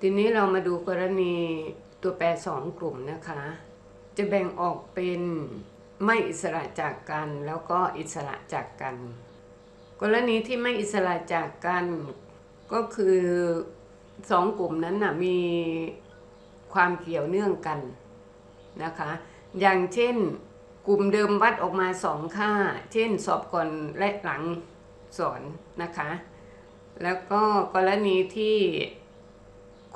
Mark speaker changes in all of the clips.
Speaker 1: ทีนี้เรามาดูกรณีตัวแปรสองกลุ่มนะคะ จะแบ่งออกเป็นไม่อิสระจากกัน แล้วก็อิสระจากกัน กรณีที่ไม่อิสระจากกันก็คือสองกลุ่มนั้นนะมีความเกี่ยวเนื่องกันนะคะ อย่างเช่นกลุ่มเดิมวัดออกมาสองค่า เช่นสอบก่อนและหลังสอนนะคะ แล้วก็กรณีที่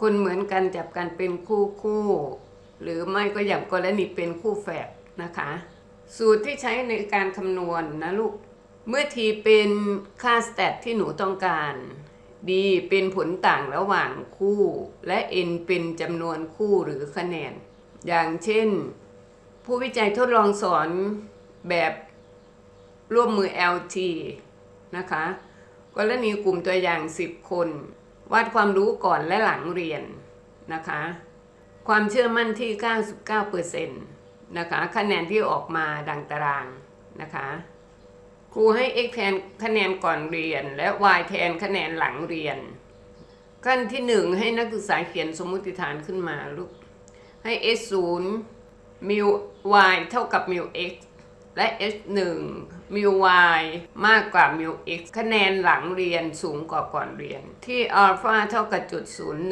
Speaker 1: คนเหมือนกันจับกันเป็นคู่คู่ หรือไม่ก็อย่างกรณีเป็นคู่แฝดนะคะ สูตรที่ใช้ในการคำนวณนะลูก เมื่อทีเป็นค่าสแตทที่หนูต้องการ D เป็นผลต่างระหว่างคู่ และ N เป็นจำนวนคู่หรือคะแนน อย่างเช่น ผู้วิจัยทดลองสอนแบบร่วมมือ LT นะคะกรณีกลุ่มตัวอย่าง 10 คน วัดความรู้ก่อนและหลังเรียนนะคะ ความเชื่อมั่นที่ 99%นะคะคะแนนที่ออกมาดังตารางนะคะครูให้ x แทนคะแนนก่อนเรียน และ y แทนคะแนนหลังเรียน ขั้นที่หนึ่งให้นักศึกษาเขียนสมมติฐานขึ้นมาลูกให้ s 0มิว y เท่ากับมิว x และ s 1มิว y มากกว่ามิว x คะแนนหลังเรียนสูงกว่าก่อนเรียน ที่อัลฟาเท่ากับจุด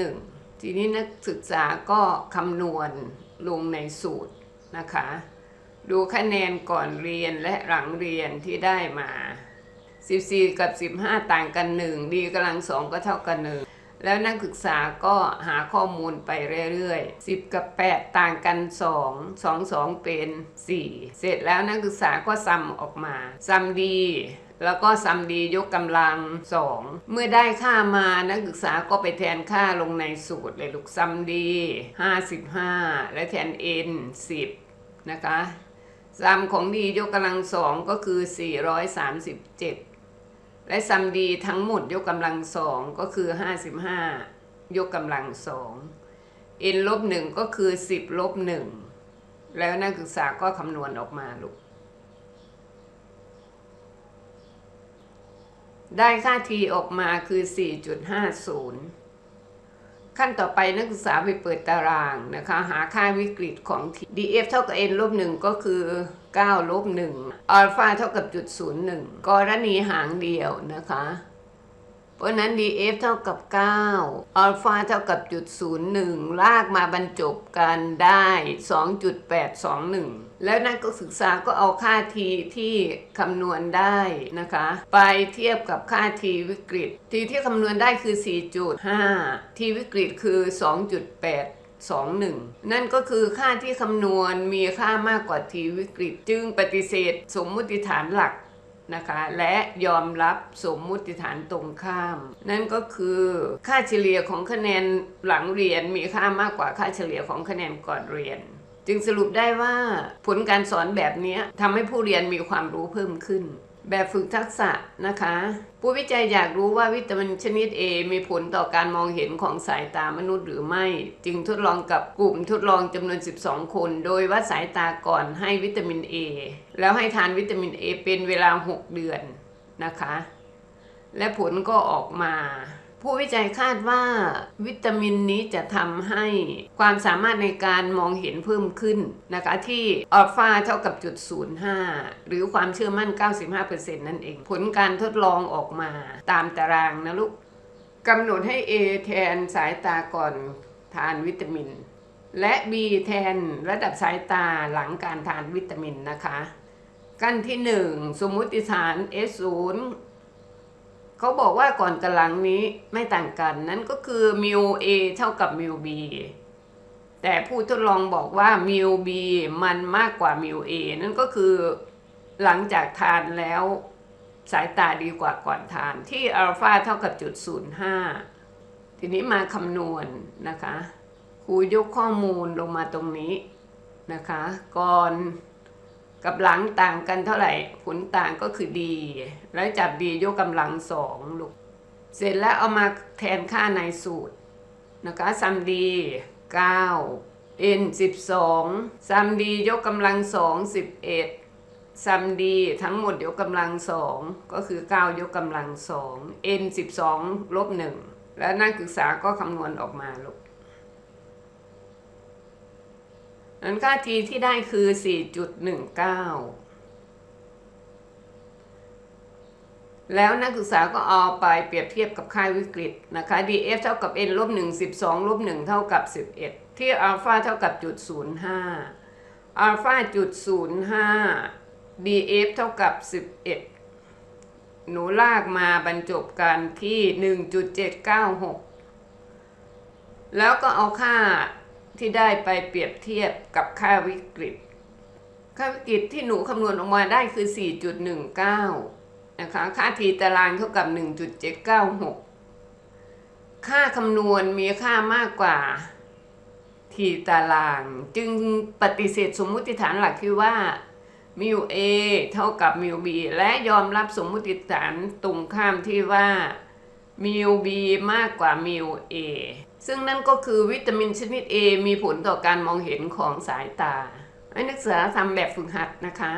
Speaker 1: 01 ทีนี้นักศึกษาก็คำนวณลงในสูตรนะคะ ดูคะแนนก่อนเรียนและหลังเรียนที่ได้มา 14 กับ 15 ต่างกัน 1 ดีกำลัง 2 ก็เท่ากัน 1 แล้วนักศึกษาก็หาข้อมูลไปเรื่อยๆ 10 กับ 8 ต่างกัน 2 2 2 เป็น 4 เสร็จแล้วนักศึกษาก็ซัมออกมาซัมดีแล้วก็ซัมดียกกำลัง2เมื่อได้ค่ามานักศึกษาก็ไปแทนค่าลงในสูตรเลยลูกซัมดี 55 และแทน n 10 นะคะซัมของดียกกำลังสองก็คือ 437 และซัมดีทั้งหมดยกกำลังสองก็คือ55ยกกำลังสอง n ลบหนึ่งก็คือ10ลบหนึ่งแล้วนักศึกษาก็คำนวณออกมาลูก ได้ค่า t ออกมาคือ 4.50 ขั้นต่อไปนักศึกษาไปเปิดตารางนะคะ หาค่าวิกฤตของ t df เท่ากับ n ลบ1ก็คือ 9ลบ1อัลฟาเท่ากับจุด01กรณีหางเดียวนะคะ เพราะนั้น df เท่ากับ 9อัลฟาเท่ากับจุด01 ลากมาบรรจบกันได้ 2.821 แล้วนักศึกษาก็เอาค่า t ที่คำนวณได้นะคะ ไปเทียบกับค่า t วิกฤต t ที่คำนวณได้คือ 4.5 t วิกฤตคือ 2.8 21 นั่นก็คือค่าที่คำนวณมีค่ามากกว่า t วิกฤต จึงปฏิเสธสมมุติฐานหลักนะคะและยอมรับสมมุติฐานตรงข้าม นั่นก็คือค่าเฉลี่ยของคะแนนหลังเรียนมีค่ามากกว่าค่าเฉลี่ยของคะแนนก่อนเรียน จึงสรุปได้ว่าผลการสอนแบบนี้ทำให้ผู้เรียนมีความรู้เพิ่มขึ้น แบบฝึกทักษะนะคะ ผู้วิจัยอยากรู้ว่าวิตามินชนิด A มีผลต่อการมองเห็นของสายตามนุษย์หรือไม่ จึงทดลองกับกลุ่มทดลองจำนวน 12 คน โดยวัดสายตาก่อนให้วิตามิน A แล้วให้ทานวิตามิน A เป็นเวลา 6 เดือนนะคะ และผลก็ออกมา ผู้วิจัยคาดว่าวิตามินนี้จะทำให้ความสามารถในการมองเห็นเพิ่มขึ้นนะคะที่อัลฟาเท่ากับจุด05 หรือความเชื่อมั่น 95%นั่นเอง ผลการทดลองออกมาตามตารางนะลูกกำหนดให้ A แทนสายตาก่อนทานวิตามิน และ B แทนระดับสายตาหลังการทานวิตามินนะคะ กันที่ 1 สมมุติฐาน S0 เขาบอกว่าก่อนกับหลังนี้ไม่ต่างกัน นั่นก็คือมิว A เท่ากับมิว B แต่ผู้ทดลองบอกว่ามิว B มันมากกว่ามิว A นั่นก็คือหลังจากทานแล้วสายตาดีกว่าก่อนทานที่อัลฟาเท่ากับจุด05ทีนี้มาคำนวณนะคะครูยกข้อมูลลงมาตรงนี้นะคะ ก่อน กับหลังต่างกันเท่าไหร่ผลต่างก็คือดี แล้วจับดียกกำลังสองลูก เสร็จแล้วเอามาแทนค่าในสูตรนะคะซัมดี9 n 12ซัมดียกกำลังสอง11ซัมดีทั้งหมดยกกำลังสองก็คือ9ยกกำลังสอง n 12ลบ1แล้วนักศึกษาก็คำนวณออกมาลูก นั้นค่า t ที่ได้คือ 4.19 แล้วนักศึกษาก็เอาไปเปรียบเทียบกับค่าวิกฤตนะคะ df เท่ากับ n ลบ1 12ลบ1เท่ากับ 11 ที่อัลฟาเท่ากับจุด05อัลฟาจุด05 df เท่ากับ 11 หนูลากมาบรรจบกันที่ 1.796 แล้วก็เอาค่า ที่ได้ไปเปรียบเทียบกับค่าวิกฤต ค่าวิกฤตที่หนูคำนวณออกมาได้คือ 4.19 นะคะ ค่าทีตารางเท่ากับ 1.796 ค่าคำนวณมีค่ามากกว่าทีตาราง จึงปฏิเสธสมมุติฐานหลักที่ว่ามิว A เท่ากับมิว B และยอมรับสมมุติฐานตรงข้ามที่ว่ามิว B มากกว่ามิว A ซึ่งนั่นก็คือวิตามินชนิด A มีผลต่อการมองเห็นของสายตา ให้นักศึกษาทำแบบฝึกหัดนะคะ